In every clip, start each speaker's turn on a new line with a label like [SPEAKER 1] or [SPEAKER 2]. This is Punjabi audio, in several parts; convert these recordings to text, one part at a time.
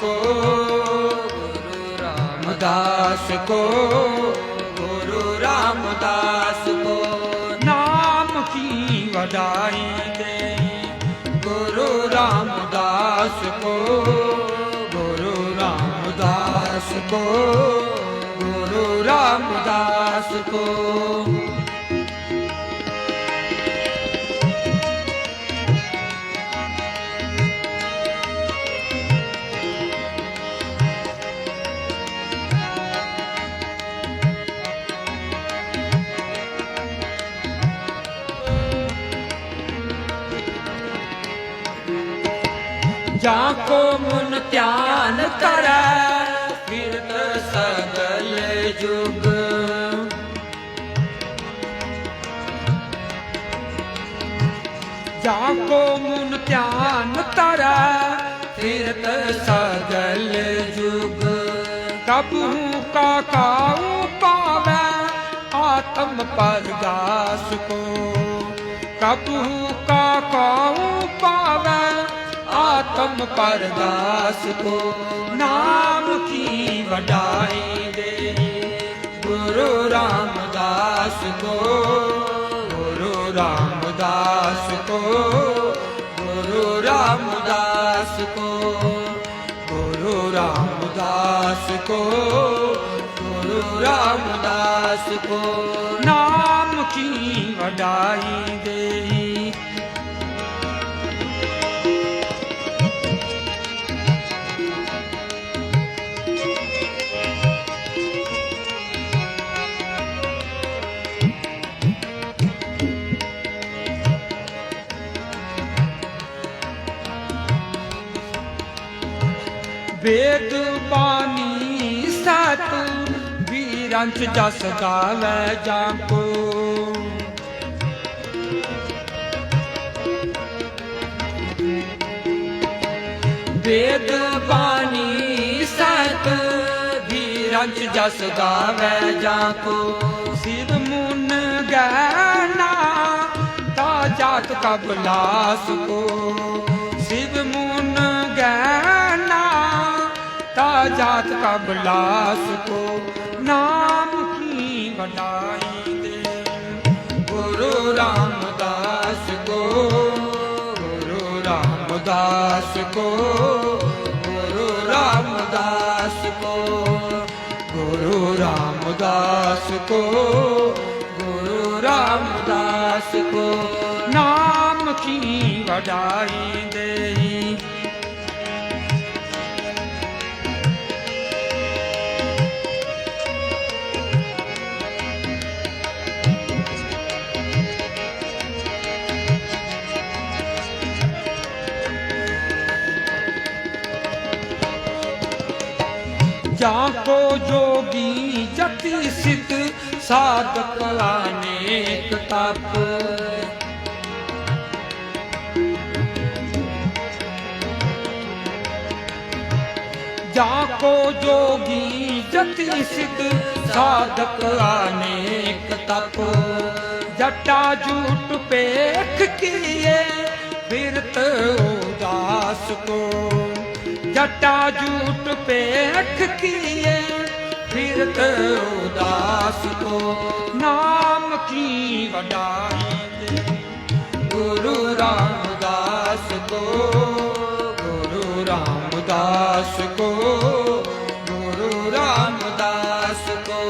[SPEAKER 1] को गुरु रामदास को गुरु रामदास को
[SPEAKER 2] नाम की वदाई दे
[SPEAKER 1] गुरु रामदास को गुरु रामदास को गुरु रामदास को
[SPEAKER 2] ਜਾਂ ਕੋ
[SPEAKER 1] ਮਨ ਧਿਆਨ ਕਰੈ, ਫਿਰਤ ਸਗਲ ਜੁਗ।
[SPEAKER 2] ਜਾਂ ਕੋ ਮਨ ਧਿਆਨ ਕਰੈ
[SPEAKER 1] ਫਿਰਤ ਸਗਲ ਜੁਗ।
[SPEAKER 2] ਕਬਹੂ ਕਾ ਕਾਉ ਪਾਵੈ, ਆਤਮ ਪਰਗਾਸ ਕੋ। ਕਬਹੂ ਕਾ ਕਾਉ ਪਾਵੈ ਆਤਮ ਪਰਗਾਸ ਕੋ। ਨਾਮ ਕੀ ਵਡਾਈ ਦੇ?
[SPEAKER 1] ਗੁਰੂ ਰਾਮਦਾਸ ਕੋ। ਗੁਰੂ ਰਾਮਦਾਸ ਕੋ। ਗੁਰੂ ਰਾਮਦਾਸ ਕੋ। ਗੁਰੂ ਰਾਮਦਾਸ ਕੋ। ਗੁਰੂ ਰਾਮਦਾਸ ਕੋ।
[SPEAKER 2] ਨਾਮ ਕੀ ਵਡਾਈ ਦੇ? ਵੇਦ ਬਾਣੀ ਸਤ ਚ ਜਸ ਗਾਵੇ ਜਾਂ ਕੋ। ਵੇਦ ਬਾਣੀ ਸਤ ਵੀਰੰਚ ਜਸ ਗਾਵੇ ਜਾਂ ਕੋ। ਸਿਰ ਮੁਨ ਗੈਨਾ ਤਾ ਜਾਤ ਕਬਲਾਸ ਕੋ। ਸਿਰ ਮੁਨ ਗੈਨਾ ਤਾ ਜਾਤ ਕਬਲਾਸ ਕੋ। ਨਾਮ ਕੀ ਵਡਾਈ ਦੇ?
[SPEAKER 1] ਗੁਰੂ ਰਾਮਦਾਸ ਕੋ। ਗੁਰੂ ਰਾਮਦਾਸ ਕੋ। ਗੁਰੂ ਰਾਮਦਾਸ ਕੋ। ਗੁਰੂ ਰਾਮਦਾਸ ਕੋ। ਗੁਰੂ ਰਾਮਦਾਸ ਕੋ।
[SPEAKER 2] ਨਾਮ ਕੀ ਵਡਾਈ ਦੇ? ਜਾਂ ਕੋ ਜੋਗੀ ਜਤੀ ਸਿਤ ਸਾਧਕ ਅਨੇਕ ਤਪ ਜਾਂ ਕੋ ਜੋਗੀ ਜਤੀ ਸਿਤ ਸਾਧਕ ਅਨੇਕ ਤਪ ਜਟਾ ਜੂਟ ਪੇਖ ਕੀਏ, ਫਿਰਤ ਉਦਾਸ ਕੋ। ਜਟਾ ਜੂਟ ਪੇਖ ਕੀਏ ਫਿਰਤ ਉਦਾਸ ਕੋ। ਨਾਮ ਕੀ ਵਡਾਈ ਦੇ
[SPEAKER 1] ਗੁਰੂ ਰਾਮਦਾਸ ਕੋ, ਗੁਰੂ ਰਾਮਦਾਸ ਕੋ, ਗੁਰੂ ਰਾਮਦਾਸ ਕੋ,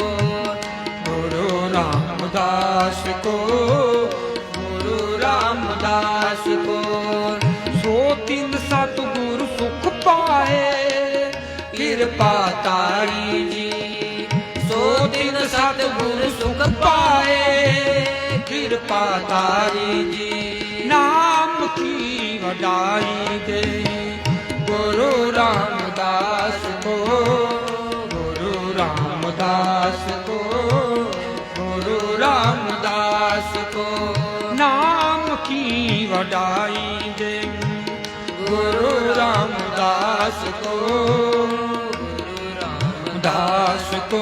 [SPEAKER 1] ਗੁਰੂ ਰਾਮਦਾਸ ਕਿਰਪਾ ਤਾਰੀ ਜੀ। ਸੋ ਦਿਨ ਸਤ ਗੁਰ ਸੁਖ ਪਾਏ ਕਿਰਪਾ ਤਾਰੀ ਜੀ।
[SPEAKER 2] ਨਾਮ ਕੀ ਵਡਾਈ ਦੇ,
[SPEAKER 1] ਗੁਰੂ ਰਾਮਦਾਸ ਕੋ, ਗੁਰੂ ਰਾਮਦਾਸ ਕੋ, ਗੁਰੂ ਰਾਮਦਾਸ ਕੋ।
[SPEAKER 2] ਨਾਮ ਕੀ ਵਡਾਈ ਦੇ,
[SPEAKER 1] ਗੁਰੂ ਰਾਮਦਾਸ ਕੋ। ਕੋ,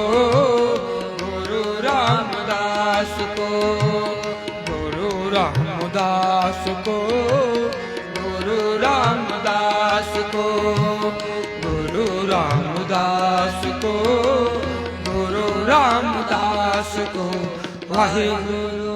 [SPEAKER 1] ਗੁਰੂ ਰਾਮਦਾਸ ਕੋ,
[SPEAKER 2] ਗੁਰੂ ਰਾਮਦਾਸ ਕੋ,
[SPEAKER 1] ਗੁਰੂ ਰਾਮਦਾਸ ਕੋ, ਗੁਰੂ ਰਾਮਦਾਸ ਕੋ, ਗੁਰੂ ਰਾਮਦਾਸ ਕੋ, ਵਾਹਿਗੁਰੂ